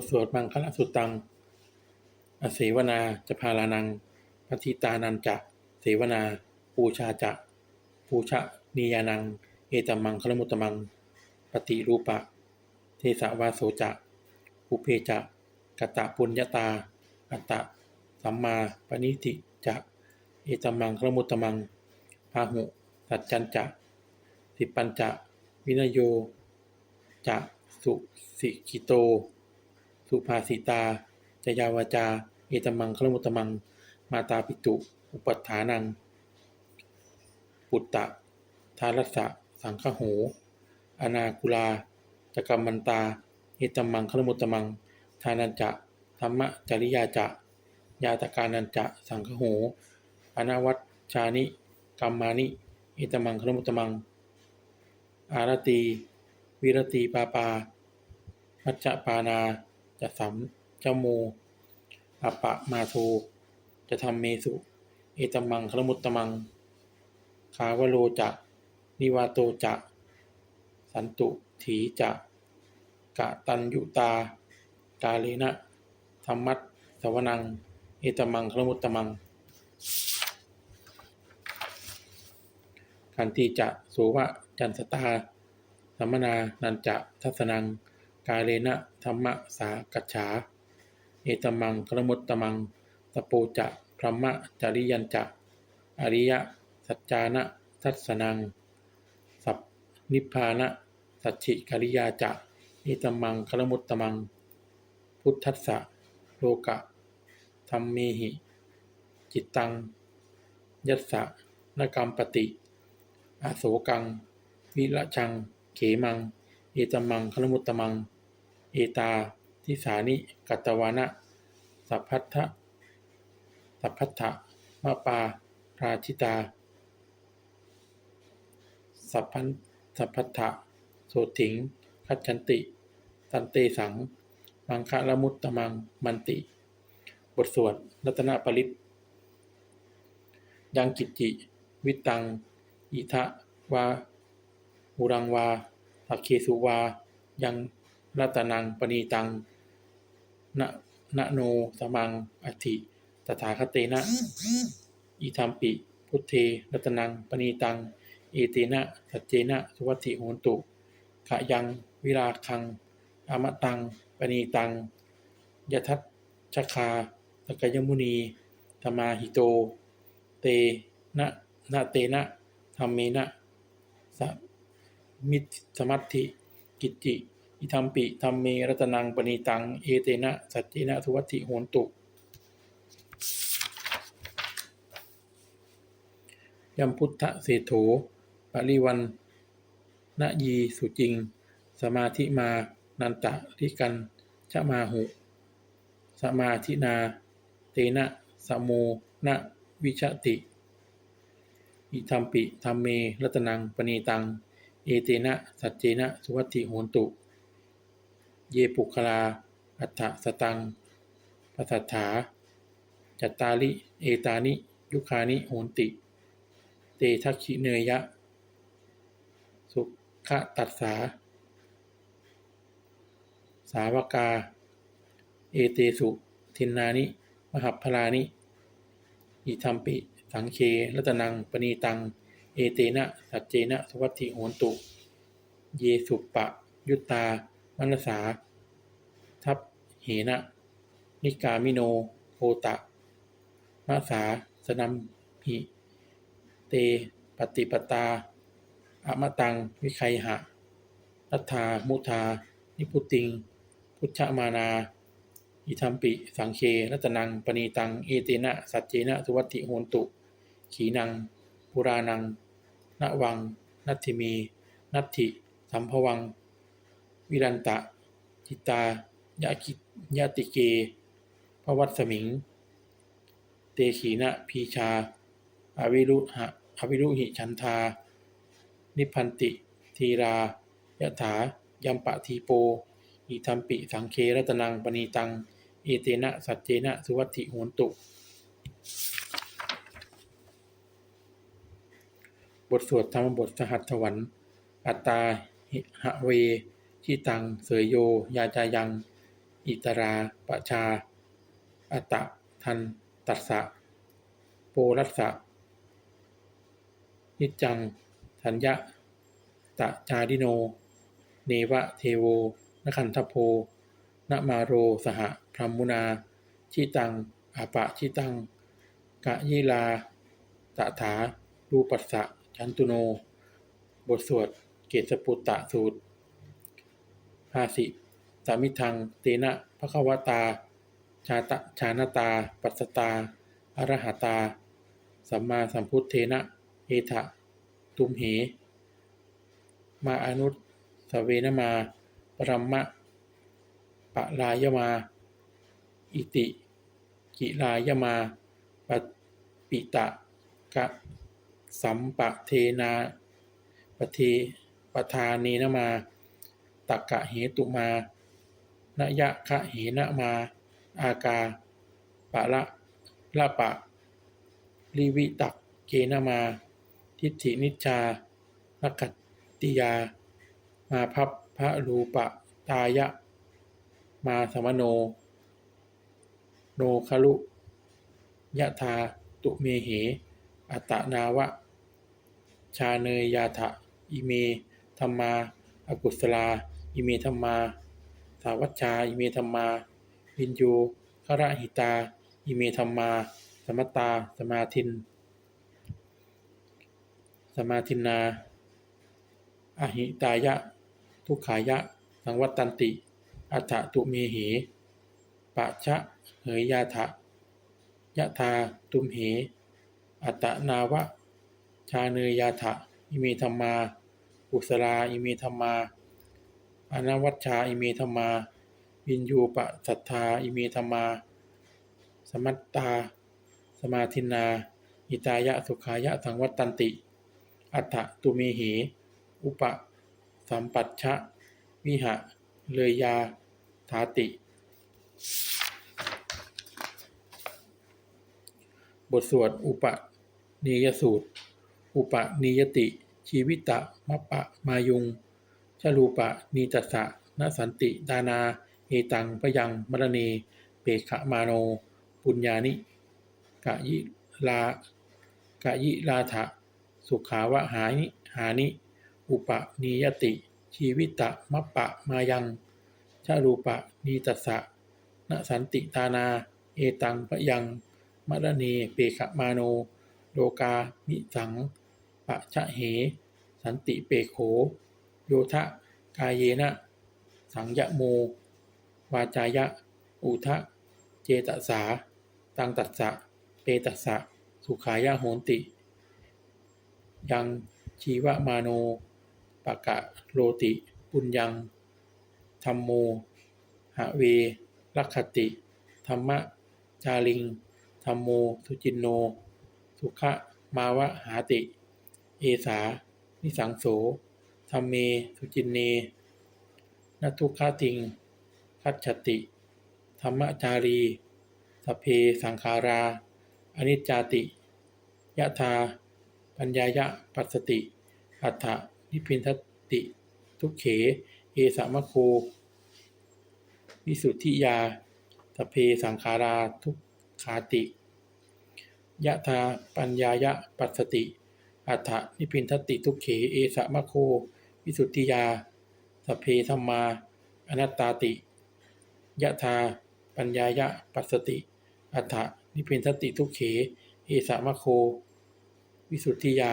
ทสวดมังคละสุตัง อเสวนาจะพาลานังปฏิตานันจะเสวนา ปูชาจะ ปูชะนียานัง เอตมังคลมุตมัง ปฏิรูปะ เทสาวาโสจะอุเพจะกตตะปุญญาตา อัตตะ สัมมาปณิติจะ เอตมังคลมุตตมัง พาหุสัจจันจะสิปัญจะ วินโยจะ สุสิกิโต สุภาสิตา จยาวาจา เอตมังคลมุตมัง มาตาปิตุ อุปัฏฐานัง ปุตตะ ทารัสสะ สังคโห อนาคุลาจกรรมันตา เอตมังคลมุตมัง ทานันจะ ธรรมะจริยาจะ ยาตกานันจะ สังคโห อนาวัชชานิกัมมานิ เอตมังคลมุตตมัง อารตี วิรตีปาปา มัจจปานา จะสัมเจ้าโมอปปะมาโท จะทำเมสุ เอตมังคลมุตตมัง คาวโลจะนิวาโตจะ สันตุถีจะกะตัญยุตา กาเลนะธรรมัสสวนัง เอตมังคลมุตตมัง ขันติจะโสวะจันสตา สัมมนา นันจะทัสนัง กาเลนะธรรมสากัจฉา เอตมังคลมุตตมังตะโปจะพรหมจริยันจะ อริยสัจจานะทัสนัง สัพนิพพานะสัจฉิกริยาจะเอตมังคลมุตตมัง พุทธัสสะโลกะธรรมเมหิ จิตตัง ยัสสะนกรรมปติอาโสกัง วิระชัง เขมัง เอตมังคลมุตตมัง เอตาทิสานิ กัตวานะสัพพัทธะสัพพัทธะมะปาราชิตา สัพพันสัพพัทธะโสถิง คัจฉันติ ตันเตสัง มังคะละมุตตมังมันติ บทสวด รัตนปริตยังกิจจิ วิตัง อิทะวาหุรังวาสักเคสุวา ยัง รัตนังปณีตังนะนะโนสมังอธิตถาคเตนะ อิทัมปิ พุทเท รัตนังปณีตัง เอเตนะสัจเจนะ สุวัตถิโหนตุ ขะยังวิราคัง อมตัง ปณีตังยทัตชคาสกยมุนีธมาหิโต เตนะนาเตนะธรรมเมนะสมิตสมัติกิจจิ อิทัมปิธรรมเมรัตนังปณีตัง เอเตนะ สัจเจนะสุวัตถิโหนตุ ยัมพุทธเศรษโถปริวันนยีสุจริง สมาธิมา นันตะริกันชะมาหุ สมาธินา เตนะสมโมนะวิชติ อิทัมปิธรรมเมรัตนังปณีตัง เอเตนะ สัจเจนะ สุวัตถิโหนตุ เยปุคลา อัฏฐสตังปัสสัทธาจัตตาลิ เอตานิ ยุคานิโหนติ เตทัคคิเนยะ สุขะตัสสา สาวกา เอเตสุทินนานิ มหัพพลานิ อิทัมปิ สังเครัตนัง ปณีตัง เอเตนะ สัจเจนะ สวัตถิโหนตุ เยสุปะ ยุตตา มนสา ทัพเหนะ นิกามิโนโคตะมาสาสนัมหิเตปฏิปตาอมตัง วิไคหะรัฐา มุทา นิพุติง พุทธมานา อิทัมปิ สังเครัตนัง ปณีตัง เอเตนะ สัจเจนะ สุวัติโหนตุ ขีนัง ปุรานังนวัง นัตถิมี นัตถิ สัมภวัง วิรันตะ จิตายาคิยาติเกพวัตสมิง เตขีนะพีชาอวิรุหะอวิรุหิชันธานิพันติ ทีรายะถายัมปะทีโป อิทัมปิสังเครัตนังปณีตัง เอเตนะสัจเจนะสุวัติโหนตุ บทสวดธรรมบทสหัสสวรรค์อัตตาหิหะเว ชิตัง เสยโย ยาจายัง อิตราปชา อัตตะ ทัน ตัสสะ โปรัสสะ นิจัง สัญญะ ตะจาดิโน เนวะเทโวนคันทโพนมาโร สหพรหมุนา ชิตังอาปะชิตัง กะยิลา ตถารูปัสสะ ชันตุโน บทสวด เกศปุตตะสูตร ภาสิสามิทัง เตนะภควตา ชาตะชานตา ปัสตาอรหตา สัมมาสัมพุทเทนะ เอทะ ตุมเห มาอนุสสเวนมา ปรัมมะปะลายมา อิติ กิลายมาปปิตะกะสัมปะเทนาปะเทปทาเนนะมา ตักกะเหตุมานยะคะเหนะมา อากาปะละละปะลิวิตักเกนะมา ทิฏฐินิจาลกัตติยา มาพับพระรูปะตายะ มาสมโน โนคลุ ยะธาตุเมเห อัตนาวะ ชาเนยยาถะอิเมธรรมาอากุศลา อิเมธรรมา สาวัชชา อิเมธรรมา วินยูคระหิตา อิเมธรรมา สมตตาสมาทิน สมาทินนา อหิตายะ ทุกขายะ สังวัตตันติ อัฏฐตุเมเหปะชะ เหยยาถะยะธาตุมเห อัตนาวะ ชาเนยยาถะอิเมธรรมากุศลาอิเมธรรมา อนวัชชาอิเมธรรมา วินยูปะสัทธาอิเมธรรมา สมัตตา สมาทินา อิตายะสุขายะสังวัตตันติ อัฏฐตุเมเหอุปสัมปัชชะ วิหะ เลยยา ถาติ บทสวดอุปนิยสูตร อุปนิยติ ชีวิตะมัปปะมายุง ชลูปะนีตัสสะนสันติดานาเอตังปยังมรณีเปขะมาโน ปุญญานิกะยิลากะยิลาถะสุขาวะหานิหานิ อุปนิยติ ชีวิตะมัปปะมายังชารูปะนีตัสสะนสันติตานา เอตังปยังมรณีเปขะมาโน โลกามิสังปะชะเห สันติเปโข โยทะกายเยนะสังยะโม วาจายะ อุทะเจตสา ตังตัสสะเปตัสสะ สุขายะโหนติ ยังชีวมาโนปะกะโรติ ปุญญังธรรมโม หะเวลักขติ ธรรมะ จาริง ธรรมโม สุจินโน สุขะ มาวะหาติ เอสา นิสังโส ธรรมเมสุจินเนนทุกขติง คัจฉติ ธรรมจารีสเพสังขารา อนิจจาติ ยะธา ปัญญายะปัสสติ อัฏฐนิพินทติ ทุกเข เอสามะโค วิสุทธิยาสเพสังขาราทุกขาติ ยะธาปัญญายะปัสสติ อัฏฐนิพพินทติทุกเข เอสะมะโค วิสุทธิยาสเพธรรมา อนัตตาติ ยะธา ปัญญายะปัสสติ อัฏฐนิพพินทติทุกเข เอสะมะโค วิสุทธิยา